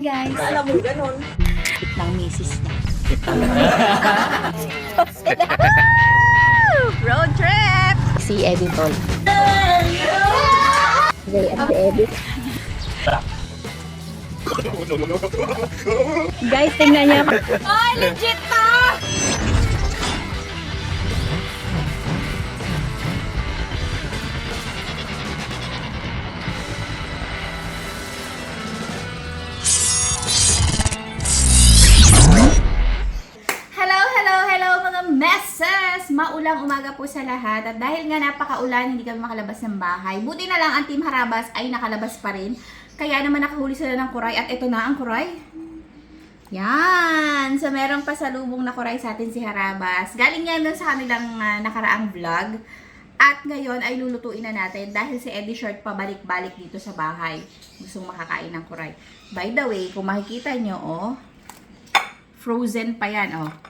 Guys, Alam mo, ganun. ng misis niya. Road trip! Si Eddie Tol. Gay at si Eddie. Guys, tingnan niya. Ay, legit to! Po sa lahat. At dahil nga napakaulan, hindi kami makalabas ng bahay. Buti na lang ang Team Harabas ay nakalabas pa rin. Kaya naman nakahuli sila ng kuray. At ito na ang kuray. Yan! So, merong pasalubong na kuray sa atin si Harabas. Galing yan dun sa kanilang ah, nakaraang vlog. At ngayon ay lulutuin na natin dahil si Eddie Short pabalik-balik dito sa bahay. Gustong makakain ng kuray. By the way, kung makikita nyo, oh, frozen pa yan, oh.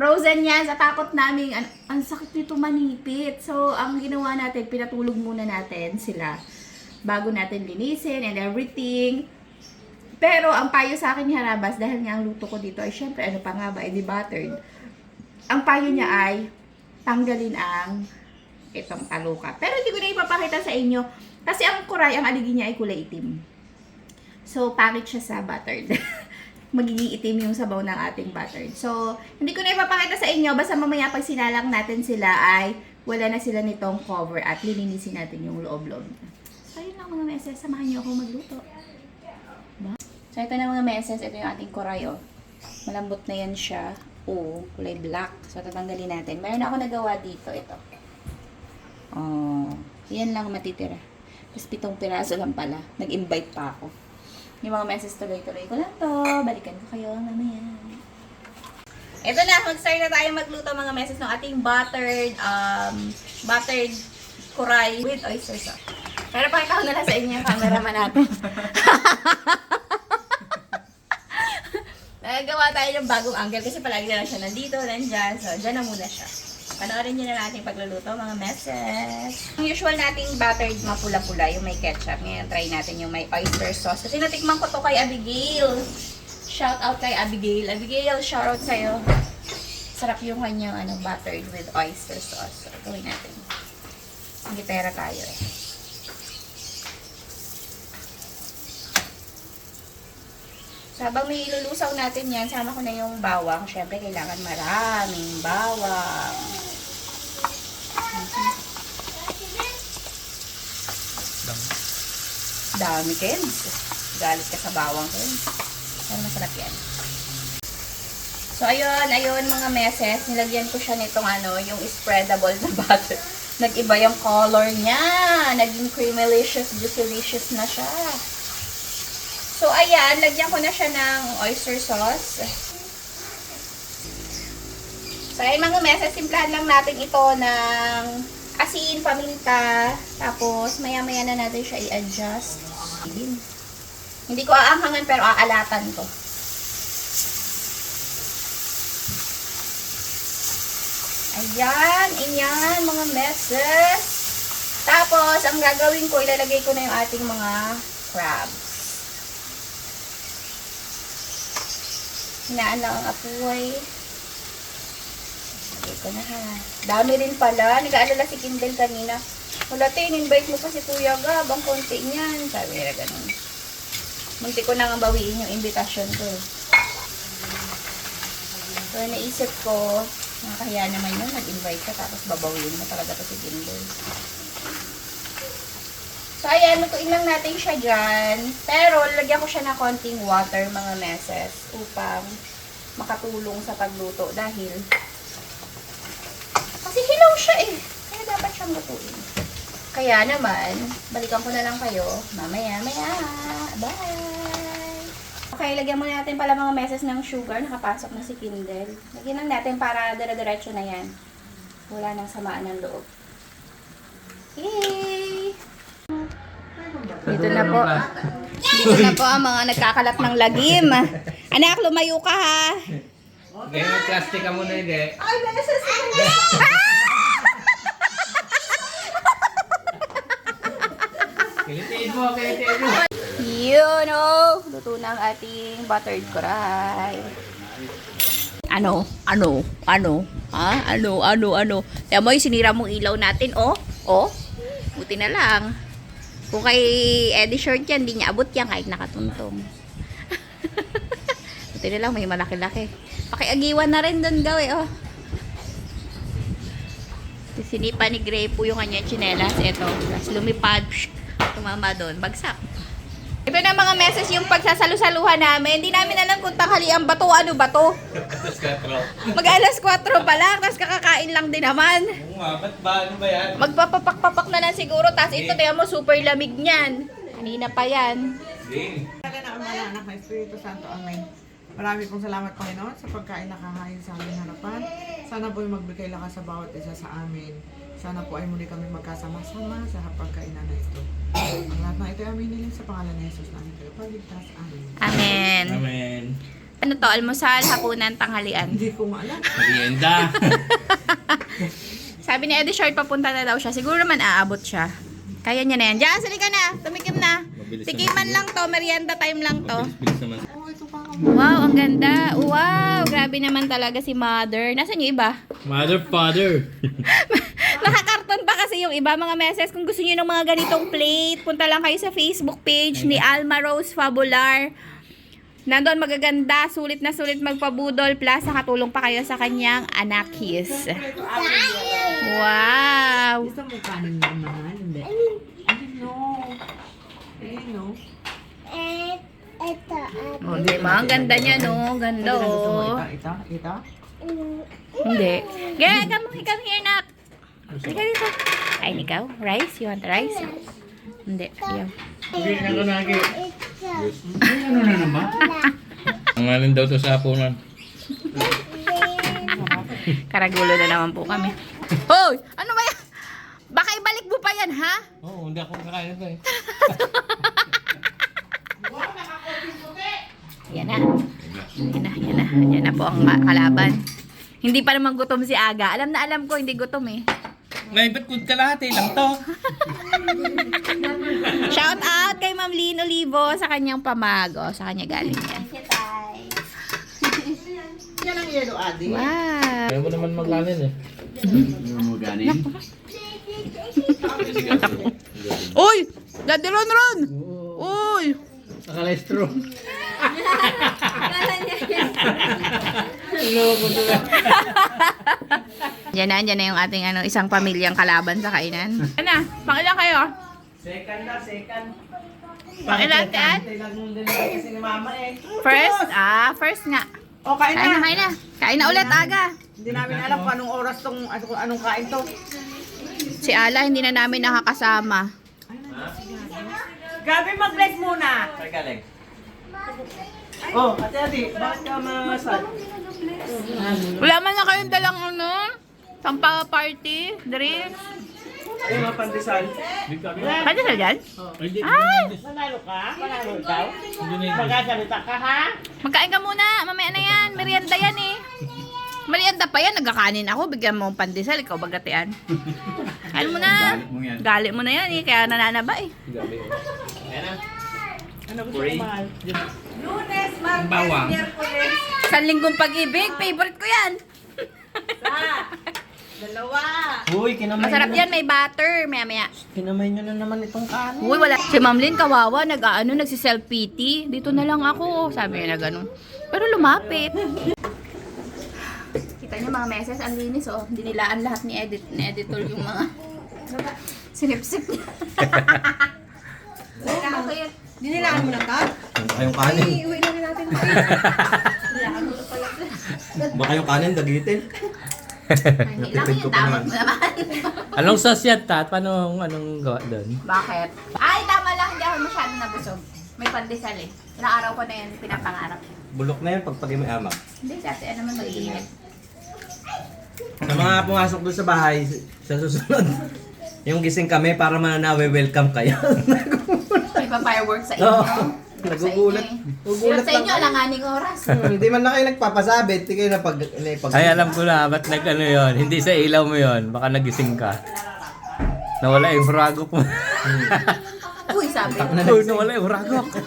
Frozen yan sa takot namin. Ang, ang sakit nito manipit. So, ang ginawa natin, pinatulog muna natin sila bago natin linisin and everything. Pero, ang payo sa akin ni Harabas, dahil nga ang luto ko dito ay syempre, ano pa nga ba, edi buttered. Ang payo niya ay tanggalin ang itong taluka. Pero hindi ko na ipapakita sa inyo kasi ang kuray, ang aligi niya ay kulay itim. So, pangit siya sa buttered. Magiging itim yung sabaw ng ating buttered. So, hindi ko na ipapakita sa inyo. Basta mamaya pag sinalang natin sila ay wala na sila nitong cover at lilinisin natin yung loob-loob. So, yun lang mga meses. Samahan niyo ako magluto. Ba? So, ito na mga meses. Ito yung ating kuray, oh. Malambot na yan siya. Oo, kulay black. So, tatanggalin natin. Meron ako nagawa dito. Ito. Oh, yan lang matitira. Tapos pitong piraso lang pala. Nag-invite pa ako. Yung mga messages tuloy-tuloy ko lang to. Balikan ko kayo mamaya. Ito na, mag-start na tayo magluto mga messages ng ating buttered, um, buttered kuray with oyster sauce. Pero pakita ko na lang sa inyo yung cameraman natin. Nagagawa tayo ng bagong angle kasi palagi na lang siya nandito, nandyan. So, dyan na muna siya. Panoorin nyo na natin pagluluto, mga messes. Ang usual nating buttered mapula-pula, yung may ketchup. Ngayon, try natin yung may oyster sauce. Kasi natikman ko to kay Abigail. Shout out kay Abigail. Abigail, shout out sa'yo. Sarap yung kanyang ano, buttered with oyster sauce. So, gawin natin. Gitera tayo eh. So, habang may ilulusaw natin yan, sama ko na yung bawang. Siyempre, kailangan maraming bawang. Dami, Kens. Galit ka sa bawang, Kens. Pero masarap yan. So, ayun, ayun mga meses. Nilagyan ko siya nitong ano, yung spreadable na butter. Nag-iba yung color niya. Naging creamylicious, juicylicious na siya. So, ayan, lagyan ko na siya ng oyster sauce. So, ayan mga meses, simplahan lang natin ito ng asin, paminta, tapos maya-maya na natin siya i-adjust. Hindi ko aanghangan pero aalatan ko. Ayan, inyan mga meses. Tapos, ang gagawin ko, ilalagay ko na yung ating mga crabs. Hinaan lang ang apoy. Lagay ko na ha. Dami rin pala. Nag-aalala si Kindle kanina. Wala tayo, invite mo pa si Kuya Gab. Ang konti niyan. Sabi nila ganun. Munti ko na nga bawiin yung invitation ko. eh. So, naisip ko, nakakahiya naman yun. Nag-invite ka tapos babawiin mo talaga to si Kindle. So, ayan, lutuin lang natin siya dyan. Pero, lagyan ko siya ng konting water, mga meses, upang makatulong sa pagluto. Dahil, kasi hilaw siya eh. Kaya dapat siyang lutuin. Kaya naman, balikan ko na lang kayo mamaya, maya. Bye! Okay, lagyan muna natin pala mga meses ng sugar. Nakapasok na si Kindle. Lagyan lang natin para dire-diretso na yan. Wala nang samaan ng loob. Yay! Dito na po. Dito na po ang mga nagkakalat ng lagim. Anak, lumayo ka ha. May plastic ka muna, Gaya. Ay, beses! Kilitiin mo, kilitiin mo. Yun, oh. Luto na ang ating buttered kuray. Ano? Ano? Ano? Ha? Ano? Ano? Ano? Kaya mo, sinira mong ilaw natin, oh. Oh. Buti na lang. Kung kay Eddie Short yan, di niya abot yan kahit nakatuntong. Buti na lang, may malaki-laki. Pakiagiwan na rin doon gawin, oh. Sinipa ni Gray po yung kanyang chinelas. Ito. Lumipad. Psh, tumama doon. Bagsak. Ito na mga message yung pagsasalusaluhan namin. Hindi namin alam kung tanghalian ba to o ano ba to. Mag alas 4 pa lang. Tapos kakakain lang din naman. Oo nga, ba't ba? Ano ba yan? Magpapapak-papak na lang siguro. Tapos ito, tingnan mo, super lamig niyan. Kanina pa yan. Talaga na ang mga anak ng Espiritu Santo. Amen. Marami pong salamat Panginoon sa pagkain na kakain sa aming harapan. Sana po ay magbigay lakas sa bawat isa sa amin. Sana po ay muli kami magkasama-sama sa hapagkainan na ito. Ang lahat na ito ay aminin sa pangalan ni Jesus na aming tagapagligtas. Amen. Amen. Amen. Ano to? Almusal, hapunan, tanghalian. Hindi ko maalam. Merienda. Sabi ni Eddie Short, papunta na daw siya. Siguro naman aabot siya. Kaya niya na yan. Diyan, sali ka na. Tumikim na. Mabilis Tikiman lang to. Merienda time lang to. Bilis naman. Wow, ang ganda. Wow, grabe naman talaga si Mother. Nasaan yung iba? Mother, father. Nakakarton pa kasi yung iba mga meses. Kung gusto niyo ng mga ganitong plate, punta lang kayo sa Facebook page ni Alma Rose Fabular. Nandun magaganda, sulit na sulit magpabudol, plus nakatulong pa kayo sa kanyang anakis. Wow! Gusto mo kanin na mahal? Hindi. Hindi, no. Hindi, no. Oh, di ba? Ang ganda niya, no? Ganda, Ano oh. Ito, ito, ito? Hindi. Gaya, come, come here, nak. Halika dito. Kain ikaw? Rice? You want rice? Hindi. Ayaw. Hindi na ko nagi. Ano na naman? Ang alin daw to sa hapunan. Karagulo na naman po kami. Hoy! Ano ba yan? Baka ibalik mo pa yan, ha? Oo, hindi ako kakain ito eh. Yan na. Yan na, yan na. Yan na po ang ka- kalaban. Hindi pa naman gutom si Aga. Alam na alam ko, hindi gutom eh. Ngayon, ba't kung kalahati lang to? Shout out kay Ma'am Lynn Olivo sa kanyang pamago. Sa kanya galing yan. Yan ang yellow, Adi. Wow! Kaya mo naman maglanin eh. Uy! Daddy Ron Ron! Uy! Nakalestro. Diyan na, diyan na yung ating ano, isang pamilyang kalaban sa kainan. Ano? Pangilan kayo? Second na, second. Pangilan, mama eh. First? Ah, first nga. O, kain Kain na, na. kain na. Kain na ulit, aga. Hindi namin alam kung anong oras tong, ano, kung anong kain to. Si Ala, hindi na namin nakakasama. Gabi, mag-bless muna. Saan galing? Oh, ate Adi, bakit ka masal? Wala man na kayong dalang ano? Sampa party, drinks. Ay, mapandesal. Pwede sa dyan? Ay! Manalo ka? Manalo daw? Magagalita ka, ha? Magkain ka muna. Mamaya na yan. Merienda yan eh. Merienda pa yan. Nagkakanin ako. Bigyan mo ng pandesal. Ikaw bagatian. Kain mo na. Galit mo na yan eh. Kaya nananaba eh. Ano gusto mo mahal? Lunes, Martes, bawang. Miyerkules. San linggong pag-ibig. Favorite ko yan. Dalawa. Uy, kinamay Masarap nyo yan. May butter. Maya maya. na, kinamay nyo na naman itong kanin. Uy, wala. Si Ma'am Lynn, kawawa, nag-ano, nagsi-self-pity. Dito na lang ako. Sabi niya na gano'n. Pero lumapit. Kita niyo mga meses, ang linis oh. Dinilaan lahat ni edit ni editor yung mga sinipsip niya. Bakit? Dinilaan mo na ka? Baka yung kanin. Iuwi na rin natin. Baka yung kanin dagitin. Ay, yung tawag mo naman. Anong sauce yan, Tat? Paano anong gawa doon? Bakit? Ay, tama lang. Hindi ako masyado nabusog. May pandesal eh. Ilang araw ko na yun pinapangarap. Bulok na yan pag pag may amak. Hindi, dati ano man mag-iinit. Sa mga pumasok doon sa bahay, sa susunod, yung gising kami para mananawe, welcome kayo. May pa fireworks sa inyo. Oo. Sa Nagugulat. inyo eh. Nagugulat Pero sa lang inyo, ako. alanganing oras. Hmm, Hindi man na kayo nagpapasabi, hindi kayo napag... napag Ay, alam ko na. Ba't nag ano yun? Hindi sa ilaw mo yun. Baka nagising ka. Nawala yung fragok mo. Uy, sabi. Oh, nawala yung ragok.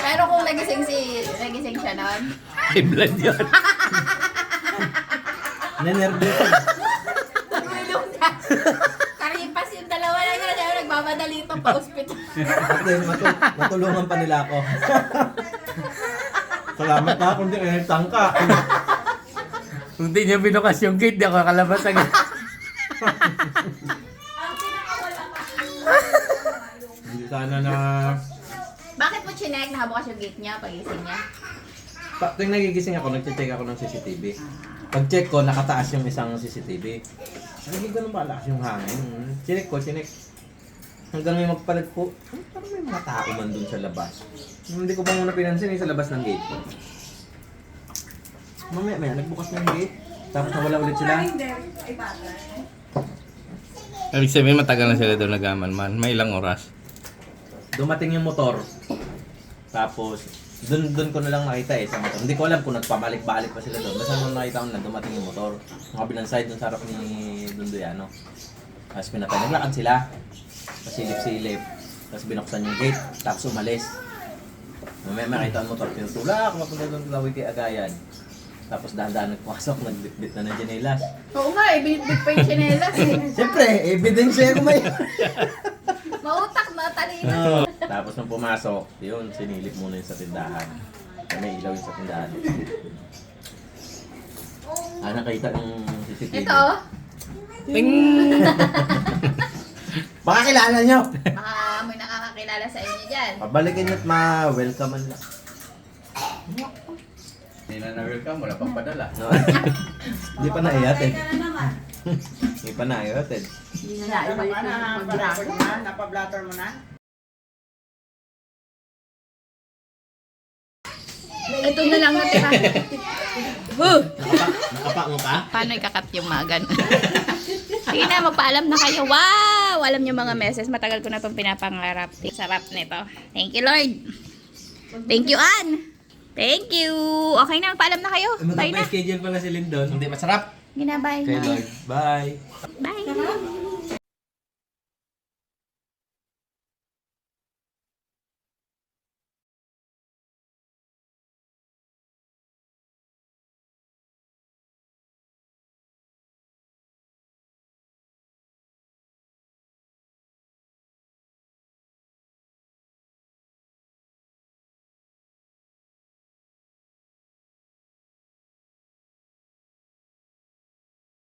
Pero kung nagising si, nagising siya noon, High blood yun. Nanervous. Pa-hospital. Matu- matulungan pa nila ako. Salamat na kung di eh, tangka. Kung di niya binukas yung gate, di ako kalabas agad. Hindi sana na... Bakit mo chinek? Nakabukas yung gate niya, pagising niya. Pa, tuwing nagigising ako, nagche-check ako ng CCTV. Pag-check ko, nakataas yung isang CCTV. Hindi ganun ba lakas yung hangin? Chinek ko, chinek. Hanggang may magpalag po, hmm, parang may mga tao man dun sa labas. Hindi ko pa muna pinansin eh, sa labas ng gate. Mamaya, maya, nagbukas na yung gate. Tapos nawala ulit sila. Ibig sabihin, matagal na sila doon nagaman man. May ilang oras. Dumating yung motor. Tapos, dun, dun ko na lang nakita eh sa motor. Hindi ko alam kung nagpabalik-balik pa sila doon. Basta nung nakita ko na dumating yung motor. Yung kabilang side dun sa harap ni Dundoyano. Tapos pinatay. Naglakad sila. Pasilip-silip. Tapos binuksan yung gate. Tapos umalis. Mamaya makita ang motor. Tinutulak. Mapunta doon sa Wiki Agayan. Tapos dahan-dahan nagpasok. Nagbitbit na ng janelas. Oo nga, eh, binitbit pa yung chinelas eh. Siyempre, ebidensya ko may... Mautak na, talino. Tapos nung pumasok, yun, sinilip muna yun sa tindahan. May ilaw yun sa tindahan. Ah, nakita ng CCTV. Ito, oh. Baka kilala nyo! baka may nakakakilala sa inyo dyan. Pabalikin nyo at ma-welcome lang. Hindi na na-welcome, wala pang padala. No? Hindi pa naihatid. Hindi pa naihatid. Hindi na naibalik Ano na na, mag-graph. mo na? Napablatter mo na? Ito na lang natira. Huh! Nakapango ka? Paano ikakat yung mga ganun? Sige na, magpaalam na kayo. Wow! Alam niyo mga meses, matagal ko na itong pinapangarap. Sarap nito. Thank you, Lord. Thank you, Ann. Thank you. Okay na, magpaalam na kayo. Bye na. schedule pala si Lindon. Hindi masarap. Ginabay Kay na. Lord. Bye. Bye.